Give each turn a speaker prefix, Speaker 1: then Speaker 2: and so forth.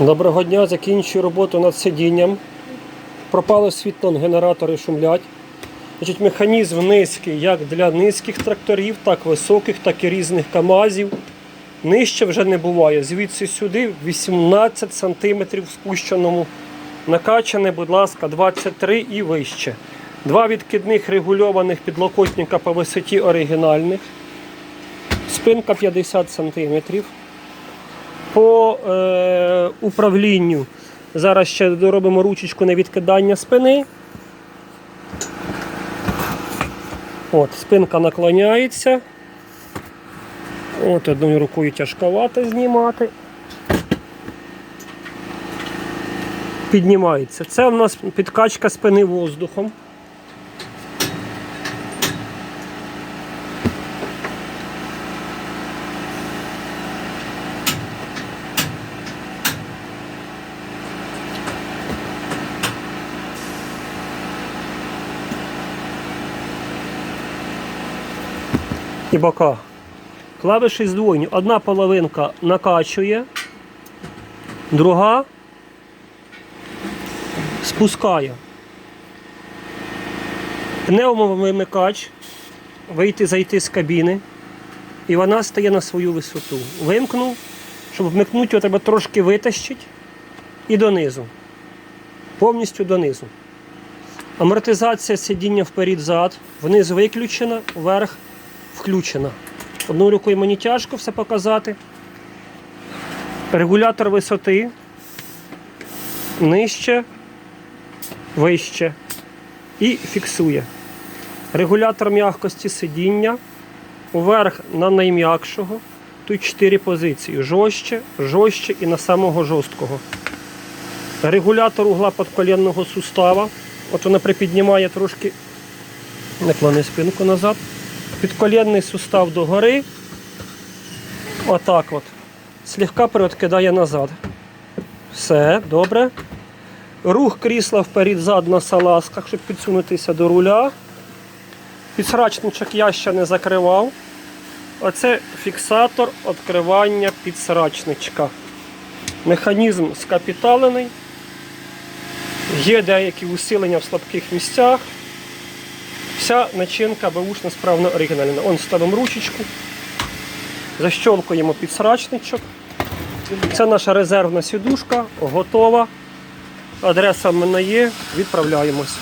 Speaker 1: Доброго дня, закінчую роботу над сидінням. Пропало світло, генератори шумлять. Значить, механізм низький як для низьких тракторів, так високих, так і різних КАМАЗів. Нижче вже не буває. Звідси сюди 18 см в спущеному. Накачане, будь ласка, 23 і вище. Два відкидних регульованих підлокотника по висоті оригінальних. Спинка 50 см по е, управлінню. Зараз ще доробимо ручечку на відкидання спини. От, спинка наклоняється. От одною рукою тяжковато знімати. Піднімається. Це у нас підкачка спини воздухом. І бока. Клавіші здвоєні. Одна половинка накачує, друга спускає. Пневмовимикач, вийти, зайти з кабіни, і вона стає на свою висоту. Вимкнув, щоб вмикнути, його треба трошки витащити і донизу. Повністю донизу. Амортизація сидіння вперед-зад, вниз виключена, вверх включена. Одною рукою мені тяжко все показати. Регулятор висоти. Нижче, вище. І фіксує. Регулятор м'якості сидіння. Уверх на найм'якшого. Тут 4 позиції. Жорстче, жорстче і на самого жорсткого. Регулятор угла подколенного сустава. От вона припіднімає трошки, наклони спинку назад підколінний сустав догори. Отак от. Слегка переоткидає назад. Все, добре. Рух крісла вперед-зад на салазках, щоб підсунутися до руля. Підсрачничок я ще не закривав. Оце фіксатор відкривання підсрачничка. Механізм скапіталений. Є деякі усилення в слабких місцях. Вся начинка бушна справно оригінальна. Он ставимо ручечку, защолкуємо підсрачничок. Це наша резервна сідушка, готова. Адреса в мене є, відправляємось.